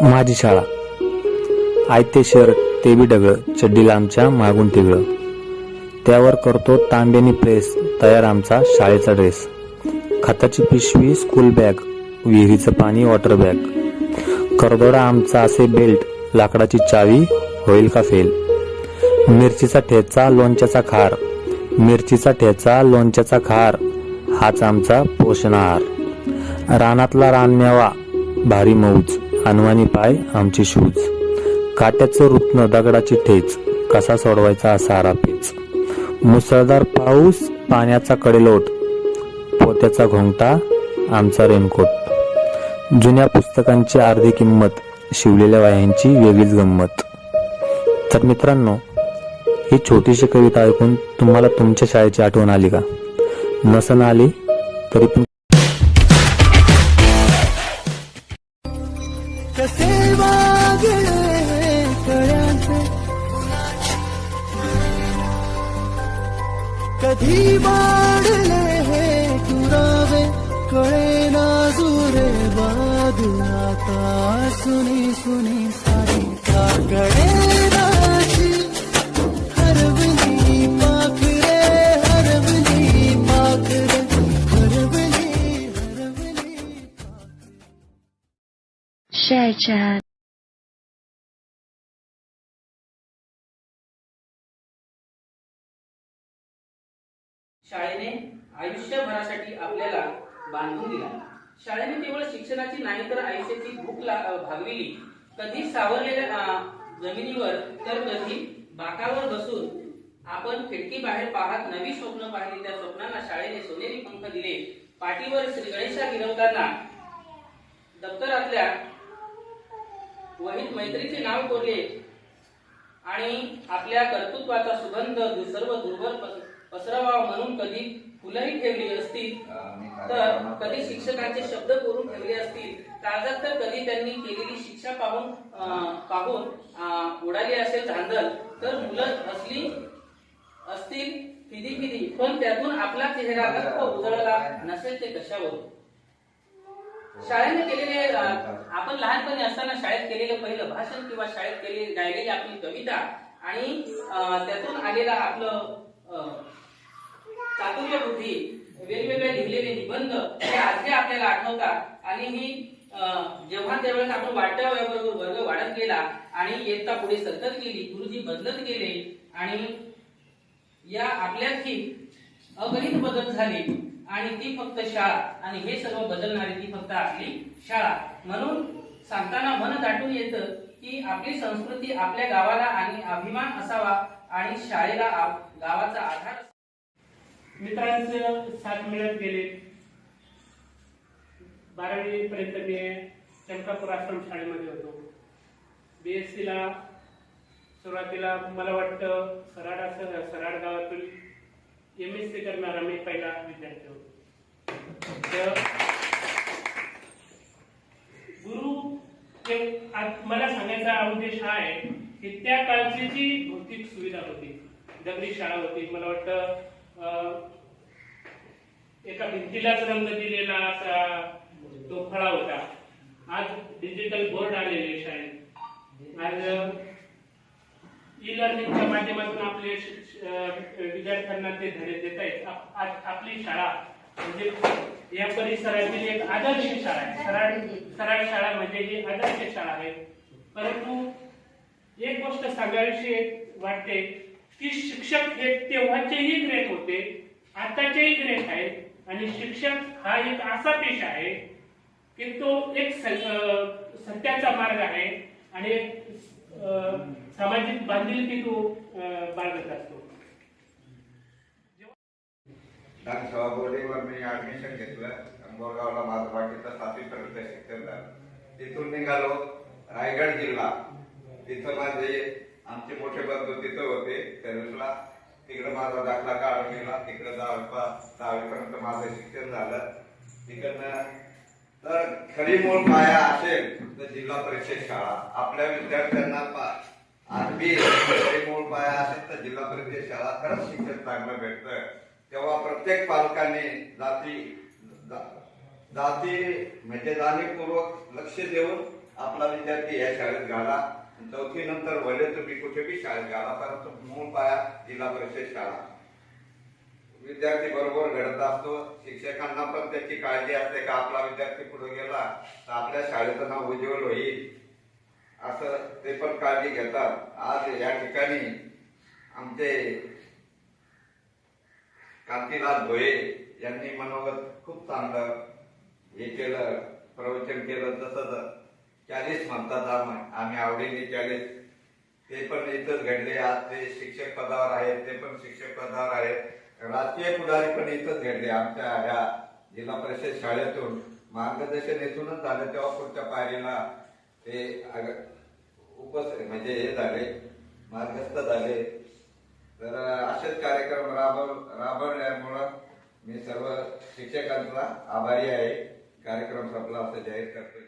माझी शाळा. आयते शर्ट ते बी डगळं चड्डीला आमच्या मागून तिगळं त्यावर करतो तांब्यानी प्रेस तयार आमचा शाळेचा ड्रेस खताची पिशवी स्कूल बॅग विहिरीचं पाणी वॉटर बॅग करदोडा आमचा असे बेल्ट लाकडाची चावी होईल का फेल मिरचीचा ठेचा लोणच्याचा खार. मिरचीचा ठेचा लोणच्याचा खार. हाच आमचा पोषण आहार रानातला रानमेवा भारी मौज. अनवानी पाय आमचे शूज. काट्याचं रुतनं दगडाची ठेच कसा सोडवायचा असा पेच. मुसळधार पाऊस पाण्याचा कडेलोट पोत्याचा घोंगटा आमचा रेनकोट. जुन्या पुस्तकांची अर्धी किंमत शिवलेल्या वायांची वेगळीच गंमत. तर मित्रांनो ही छोटीशी कविता ऐकून तुम्हाला तुमच्या शाळेची आठवण आली का? नसन आली तरी पण कधी वाढले हे पुरावे? कळे नाजुरे वाद आता सुनी सुनी सारी का कळे हरवली पाखरे हरवली पाखरे हरवली हरवली Share शाळेने आयुष्यभरासाठी आपल्याला बांधून दिला. शाळेने केवळ शिक्षणाची नाही तर आयुष्याची भूक भागविली. कधी सावरलेल्या जमिनीवर तर कधी बाकावर बसून आपण खिडकी बाहेर पाहत नवी स्वप्न पाहिली त्या स्वप्नांना शाळेने सोनेरी पंख दिले. पाठीवर श्री गणेशा गिरवताना दप्तरातल्या वहीत मैत्रीचे नाव कोरले आणि आपल्या कर्तृत्वाचा सुगंध सर्व दुर्बल पस- पसरवावा म्हणून कधी फुलंही ठेवली असतील तर कधी शिक्षकांचे शब्द कोरून ठेवले असतील काळजात तर कधी त्यांनी केलेली शिक्षा पाहून पाहून उडाली असेल धांदल तर मुलं हसली असतील फिदी फिदी पण त्यातून आपला चेहरा गप्प उजळला नसेल ते कशावरून? शाळेने केलेले आपण लहानपणी असताना शाळेत केलेलं पहिलं भाषण किंवा शाळेत केलेली गायलेली आपली कविता आणि त्यातून आलेला आपलं चातुर्य बुद्धी वेगवेगळे लिहिलेले निबंध हे आजही आपल्याला आठवतात आणि ही जेव्हा त्यावेळेस आपण वाढत्या वयाबरोबर वर्ग वाढत गेला आणि इयत्ता पुढे सतत गेली गुरुजी बदलत गेले आणि या आपल्यातही अगणित बदल झाले आणि ती फक्त शाळा आणि हे सर्व बदलणारी ती फक्त आपली शाळा म्हणून सांगताना मन दाटून येतं की आपली संस्कृती आपल्या गावाला आणि अभिमान असावा आणि शाळेला गावाचा आधार असावा. मित्रांचं साथ मिळत गेले. बारावी पर्यंत मी चंकापूर आश्रम शाळेमध्ये होतो. बी एस सीला सुरुवातीला मला वाटतं सराड असं सराड गावातून एम एस सी करणारा मी पहिला विद्यार्थी होतो. तर गुरु मला सांगायचा उद्देश हा आहे की त्या काळची जी भौतिक सुविधा होती दगडी शाळा होती मला वाटतं एका भिंतीलाच रंग दिलेला असा तो फळा होता. आज डिजिटल बोर्ड आलेले शाळेत. आज ई लर्निंगच्या माध्यमातून आपले विद्यार्थ्यांना ते धडे देता येत आज आपली शाळा म्हणजे या परिसरातील एक आदर्श शाळा आहे. सराड सराड शाळा म्हणजे ही आदर्श शाळा आहे. परंतु एक गोष्ट सांगावीशी वाटते. की शिक्षक हे तेव्हाचेही ग्रेट होते आताचेही ग्रेट आहेत. आणि शिक्षक हा एक असा पेशा आहे की तो एक सत्याचा मार्ग आहे आणि एक सामाजिक बांधिलकी तो बाळगत असतो. विधानसभा बोर्डेवर मी ऍडमिशन घेतलं अंबोरगावला माझं वाटेचं सातवी पर्यंत शिक्षण झालं तिथून निघालो रायगड जिल्हा तिथं माझे आमचे मोठे बंधू तिथं होते. सर्व्हिसला तिकडं माझा दाखला काढून गेला तिकडं दहावीपा दहावीपर्यंत माझं शिक्षण झालं. तिकडनं तर खरी मूळ पाया असेल तर जिल्हा परिषद शाळा. आपल्या विद्यार्थ्यांना पा आरबी खरी मूळ पाया असेल तर जिल्हा परिषद शाळा. खरंच शिक्षण चांगलं भेटतं. तेव्हा प्रत्येक पालकाने जाती जाती म्हणजे जाणीवपूर्वक लक्ष देऊन आपला विद्यार्थी या शाळेत घाला. चौथी नंतर भले तुम्ही कुठे बी शाळेत घाला परंतु मूळ पाया जिल्हा परिषद शाळा. विद्यार्थी बरोबर घडत असतो. शिक्षकांना पण त्याची काळजी असते का आपला विद्यार्थी पुढे गेला तर आपल्या शाळेचं नाव उज्ज्वल होईल. असं ते पण काळजी घेतात. आज या ठिकाणी आमचे कांतीलाल भोये यांनी मनोगत खूप चांगलं हे केलं प्रवचन केलं तसंच चाळीस म्हणतात आम्ही आवडीने चाळीस. ते पण इथंच घडले. आज ते शिक्षक पदावर आहेत ते पण शिक्षक पदावर आहेत. राजकीय पुढारी पण इथंच घडले. आमच्या ह्या जिल्हा परिषद शाळेतून मार्गदर्शन येथूनच झालं. तेव्हा पुढच्या पायरीला ते उपस म्हणजे हे झाले मार्गस्थ झाले. तर असेच कार्यक्रम राबव राबवल्यामुळं मी सर्व शिक्षकांचा आभारी आहे. कार्यक्रम संपला असं जाहीर करतो.